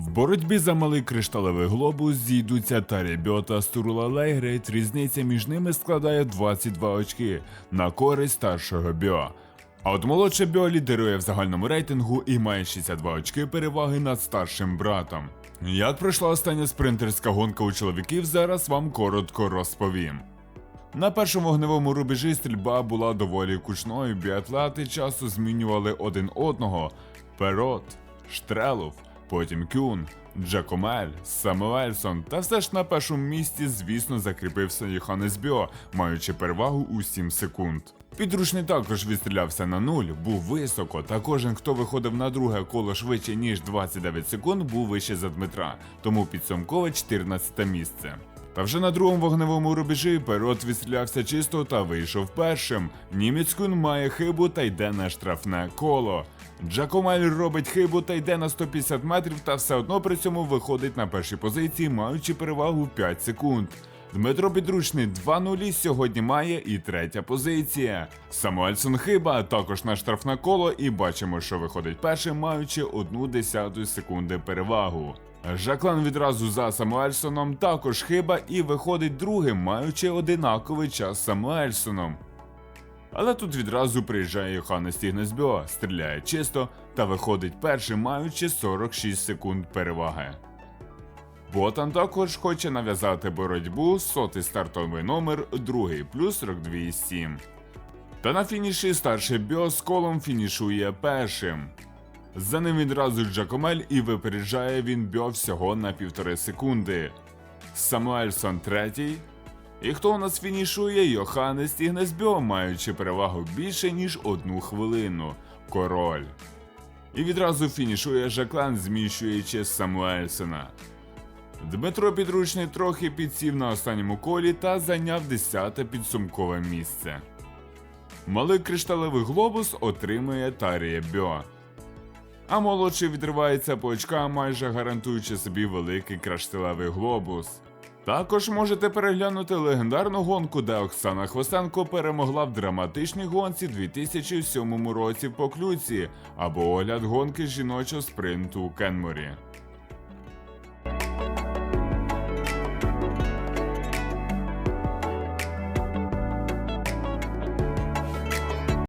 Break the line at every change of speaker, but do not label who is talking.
В боротьбі за малий кришталевий глобус зійдуться Тарі Бьота з Турула Лейгрейт. Різниця між ними складає 22 очки на користь старшого Бьо. А от молодше Бьо лідирує в загальному рейтингу і має 62 очки переваги над старшим братом. Як пройшла остання спринтерська гонка у чоловіків, зараз вам коротко розповім. На першому вогневому рубежі стрільба була доволі кучною, біатлети часто змінювали один одного: Перот, Штрелов, потім Кюн, Джакомель, Самуельсон. Та все ж на першому місці, звісно, закріпився Йоханес Біо, маючи перевагу у 7 секунд. Підручний також відстрілявся на нуль, був високо, та кожен, хто виходив на друге коло швидше ніж 29 секунд, був вище за Дмитра, тому підсумкове 14 місце. Та вже на другому вогневому рубежі Перот відстрілявся чисто та вийшов першим. Німець Кун має хибу та йде на штрафне коло. Джакомаль робить хибу та йде на 150 метрів, та все одно при цьому виходить на перші позиції, маючи перевагу в 5 секунд. Дмитро Підручний 2-0 сьогодні має і третя позиція. Самуельсон хиба також на штрафне коло, і бачимо, що виходить першим, маючи одну десяту секунди перевагу. Жаклан відразу за Самуельсоном також хиба і виходить другим, маючи одинаковий час Самуельсоном. Але тут відразу приїжджає Йоханнес Тігнесбьо, стріляє чисто та виходить першим, маючи 46 секунд переваги. Ботан також хоче нав'язати боротьбу, сотий стартовий номер, другий плюс 42,7. Та на фініші старший Бьо з колом фінішує першим. За ним відразу Джакомель і випереджає він Бьо всього на півтори секунди. Самуельсон третій. І хто у нас фінішує? Йоханнес Тігнесбьо, маючи перевагу більше ніж одну хвилину. Король. І відразу фінішує Жаклан, зміщуючи Самуельсона. Дмитро Підручний трохи підсів на останньому колі та зайняв 10-те підсумкове місце. Малий кришталевий глобус отримує Тарія Бьо. А молодший відривається по очкам, майже гарантуючи собі великий кришталевий глобус. Також можете переглянути легендарну гонку, де Оксана Хвостенко перемогла в драматичній гонці 2007 році по ключі, або огляд гонки жіночого спринту у Кенморі.